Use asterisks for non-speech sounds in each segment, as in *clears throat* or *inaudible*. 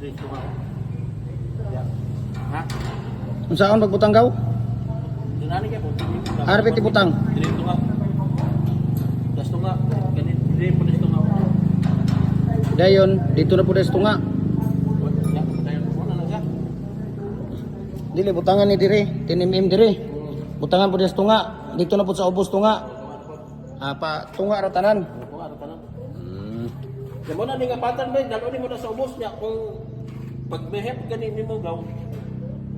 dito. Ha? Kung saan magbutanggaw? Dinani kay po. Harap iti butang. Dito nga. Dito dito nga. Dayon, dito na po desto nga. Dili butangan ni dire, tinimim dire. Butangan po desto nga. Dito na po sa ubos tunga. Ah, pa tunga ra tanan. Yan mo na ni kapatan ba, dalo mo na sa ubos niya kung pag behep gani ni mo gaw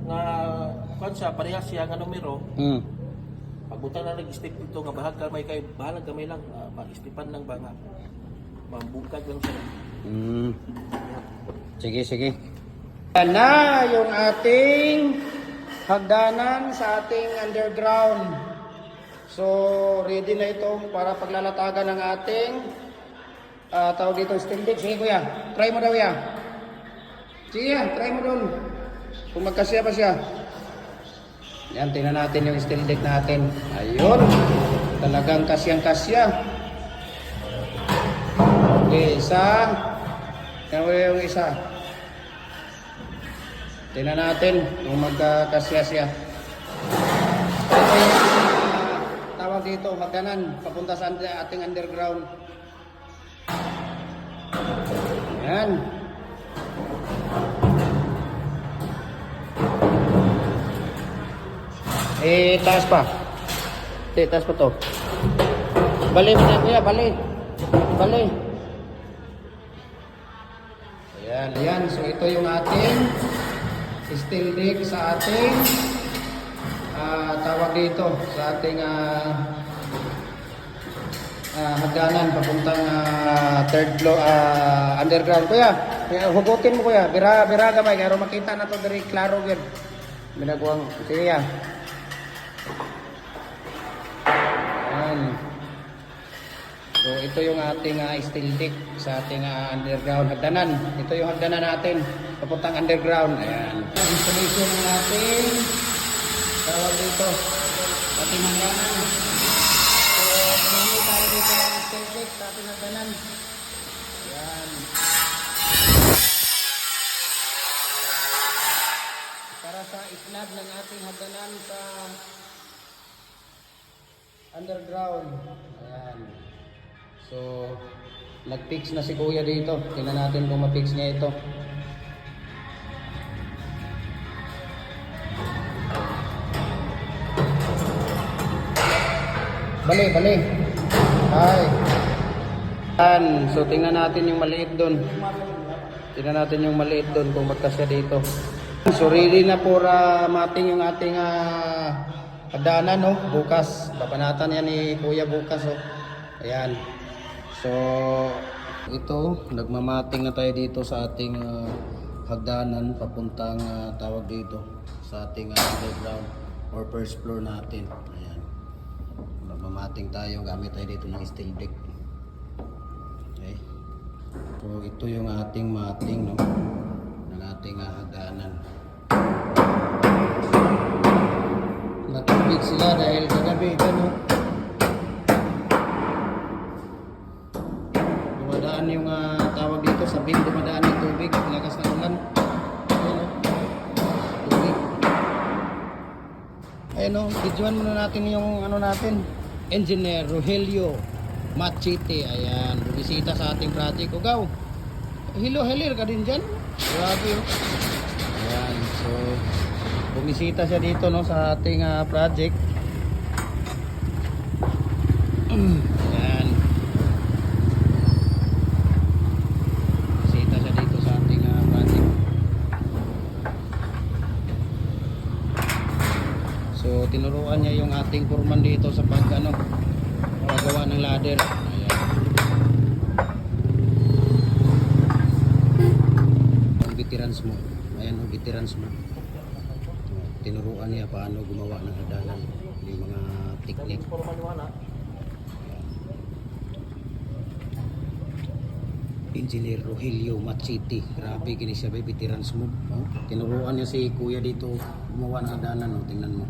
nga kung siya parehas siya nga numero Hmm. Pagbutan na nag-step dito nga bahag kamay kay bahalag kamay lang uh, mag-stepan lang ba nga mambungkag lang siya. Hmm. Sige, sige. Yan na yung ating hagdanan sa ating underground. So, ready na ito para paglalatagan ng ating ah, tawag dito steel deck. Sige kuya, try mo daw ya. Sige yan, try mo doon. Kung magkasya pa siya. Yan, tingnan natin yung steel deck natin. Ayun. Talagang kasyang-kasya. Okay, isa. Yan mo yung isa. Tingnan natin kung magkakasya siya. Ah, tawag dito, magkanan, papunta sa ating underground. Yan. Eh, taas pa. Eh, taas pa to. Bali mo na kuya, bali. Bali. Ayan, ayan. So ito yung ating steel deck sa ating ah, tawag dito sa ating ah, ah, hagdanan papuntang ah, third floor ah, underground. Kuya, kaya hugutin mo kuya. Bira, bira gamay. Kaya makita na to dari klaro gyud. Minaguang sige ya. Ayan. So ito yung ating ah, steel deck sa ating ah, underground hagdanan. Ito yung hagdanan natin papuntang underground. Ayan. Installation ng ating tawag dito. Ating hagdanan. Ng steel deck sa ating hagdanan. Ayan. Para sa isnab ng ating hagdanan sa underground. Ayan. So, nag-fix na si Kuya dito. Tingnan natin kung ma-fix niya ito. Bali, bali. Hi. Ayan. So, tingnan natin yung maliit doon. Tingnan natin yung maliit doon kung magkasya dito. So, ready na para mating yung ating ah, hagdanan, no? Bukas. Babanatan yan ni Kuya bukas, oh. Ayan. So, ito, nagmamating na tayo dito sa ating ah, hagdanan papuntang ah, tawag dito sa ating ah, underground or first floor natin. Ayan. Nagmamating tayo, gamit tayo dito ng steel deck. So, ito yung ating mating, no? Ng ating hagdanan. Natubig sila dahil kagabi, gano'n. Dumadaan yung ah, tawag dito sa bin, dumadaan yung tubig, lakas na ulan. Ayun oh. Tubig. Muna natin yung ano natin. Engineer Rogelio Machete. Ayan, bumisita sa ating project. Ugaw, hello, helir ka din dyan. Grabe oh. Ayan, so bumisita siya dito no sa ating ah, project. *clears throat* Ayan. Bisita siya dito sa ating project. So tinuruan niya yung ating foreman dito sa pag ano, paggawa ng ladder. Ayan. Ang veterans mo. Ayan ang veterans mo. Tinuruan niya paano gumawa ng hagdanan. Yung mga ana. Engineer Rogelio Machiti. Grabe kini siya ba veterans mo. No? Tinuruan niya si kuya dito gumawa ng hagdanan. No? Tingnan mo.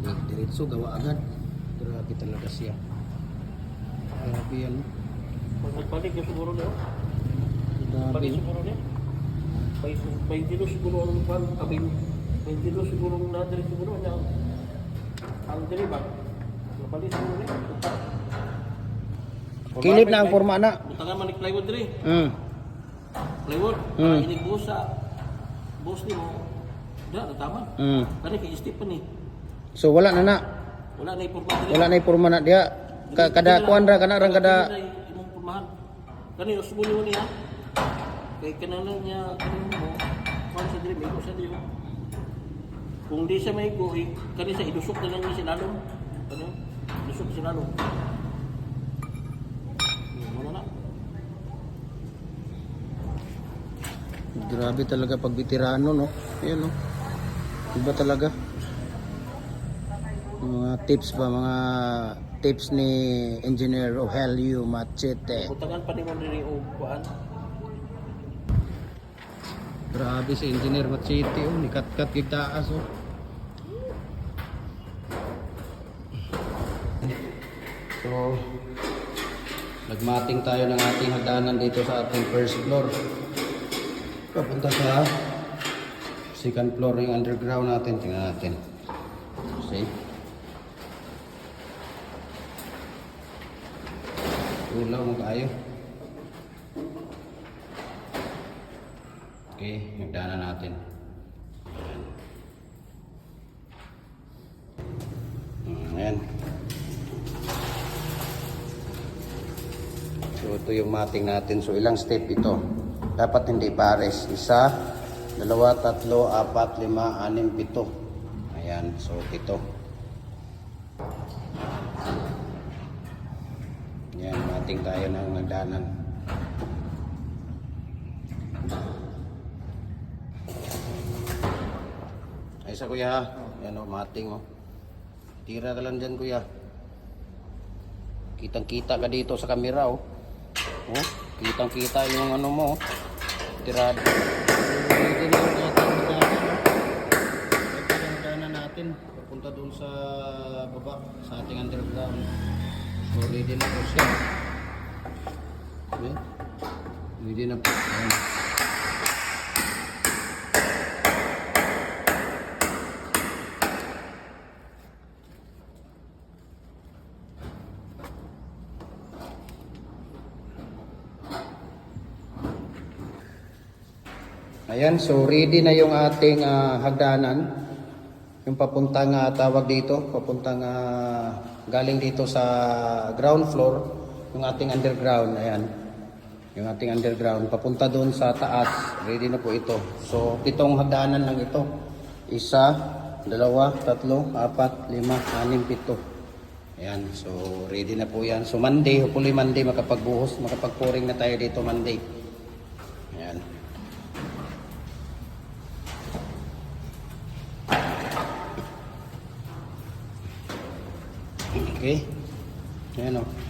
Di- Diretso gawa agad. Grabe talaga siya. Grabe yan. Pag nagbalik siguro niyo. Grabe. Balik siguro niyo. May, may dilo siguro ang pan, may dilo siguro ang nadiri siguro niya. Ang dili ba? Napalis mo rin. Kilid na ang forma na. Butangan man ni plywood diri. Mm. Plywood. Hmm. Para inig buhos sa buhos ni mo. Da, tama. Mm. Kani kay ni. So wala na na. Wala na ipurma diri. Wala na na diya. Ka- Kada kuan ra kana rang kada Dili na imong purmahan. Kani usbo ni mo niya. Kay kanalan niya kanin mo. Kung sa diri may sa diri. Kung di siya may go, eh, kani sa idusok na lang niya sinalong. Ano? Idusok sinalong. Wala na. Grabe talaga pag veterano no. Ayun no. Iba talaga. Mga tips ba mga tips ni Engineer Rogelio Machete. Butangan pa ni mo o kuan. Grabe si Engineer Machete oh, nikat-kat gig taas oh. So, nagmating tayo ng ating hagdanan dito sa ating first floor. Papunta sa second floor yung underground natin. Tingnan natin. See? Ulaw mo tayo. Okay, hagdanan natin. Ayan. Ayan. So ito yung mating natin. So ilang step ito? Dapat hindi pares. Isa, dalawa, tatlo, apat, lima, anim, pito. Ayan. So pito. Ayan, mating tayo ng nagdanan. Ay sa kuya, yan o, mating o. Tira ka lang dyan kuya. Kitang kita ka dito sa kamera oh. Oh, kitang kita yung ano mo. oh. Tirado. Pwede na yung. Ito hagdanan natin. Papunta dun sa baba, sa ating underground. So ready na po siya. Ayan. Ready na po. Ayan. Ayan, so ready na yung ating ah, hagdanan. Yung papuntang ah, tawag dito, papuntang ah, galing dito sa ground floor, yung ating underground, ayan. Yung ating underground, papunta doon sa taas. Ready na po ito. So, pitong hagdanan lang ito. Isa, dalawa, tatlo, apat, lima, anim, pito. Ayan, so ready na po yan. So Monday, hopefully Monday makapagbuhos, makapagpuring na tayo dito Monday. Okay. Ayan o.